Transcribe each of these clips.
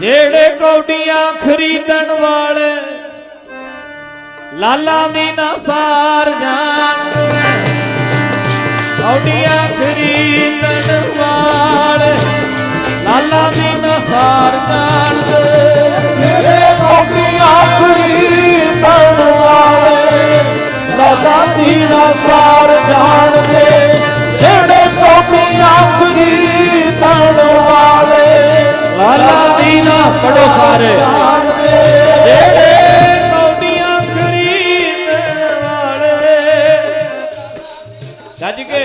ਜਿਹੜੇ ਕੌਡੀਆਂ ਖਰੀਦਣ ਵਾਲੇ ਲਾਲਾ ਦੀ ਨਾ ਸਾਰ ਜਾਣ। ਕੌਡੀਆਂ ਖਰੀਦਣ ਗੱਜ ਕੇ।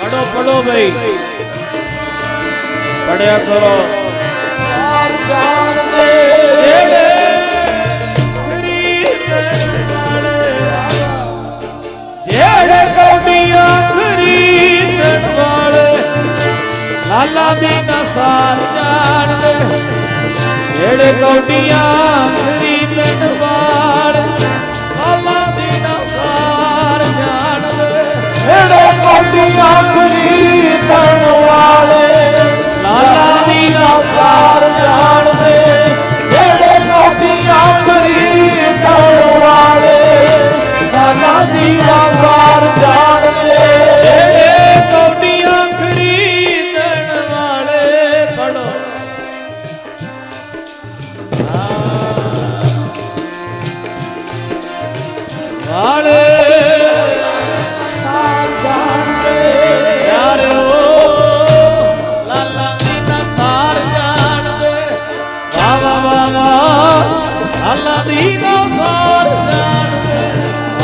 ਪੜੋ ਪੜੋ ਬਈ। ਪੜਿਆ ਕਰੋ। ਸਾਰ ਜਾਣਦੇ ਜਿਹੜੇ ਖਰੀਦਣ ਵਾਲੇ ਜਿਹੜੇ ਕੌਡੀਆਂ ਖਰੀਦਣ ਵਾਲੇ, ਲਾਲਾ ਦੀ ਨਸਾਰ ਜਾਣਦੇ। ਜਿਹੜੇ ਕੌਡੀਆਂ ਸਾਰ ਜਾਣਦੇ ਜਿਹੜੇ ਕੌਡੀਆਂ ਖਰੀਦਣ ਵਾਲੇ ਪੜੋ ਵਾਲੇ ਸਾਰ ਜਾਣਦੇ ਯਾਰੋ ਸਾਰ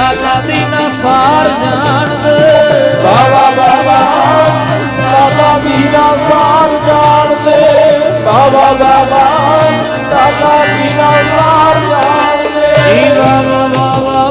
ਬਾਬਾ ਲਾਲਾ ਦੀ ਨਾ ਸਾਰ ਜਾਣਦੇ ਆਵਾ ਬਾਬਾ ਲਾਲਾ ਦੀਨਾ ਸਾਰ ਜਾਣਦੇ ਵਾ ਵਾ ਵਾ ਵਾ ਜੀ ਲਾਲਾ ਦੀ ਨਾ ਸਾਰ ਜਾਣਦੇ ਆਵਾ ਬਾਬਾ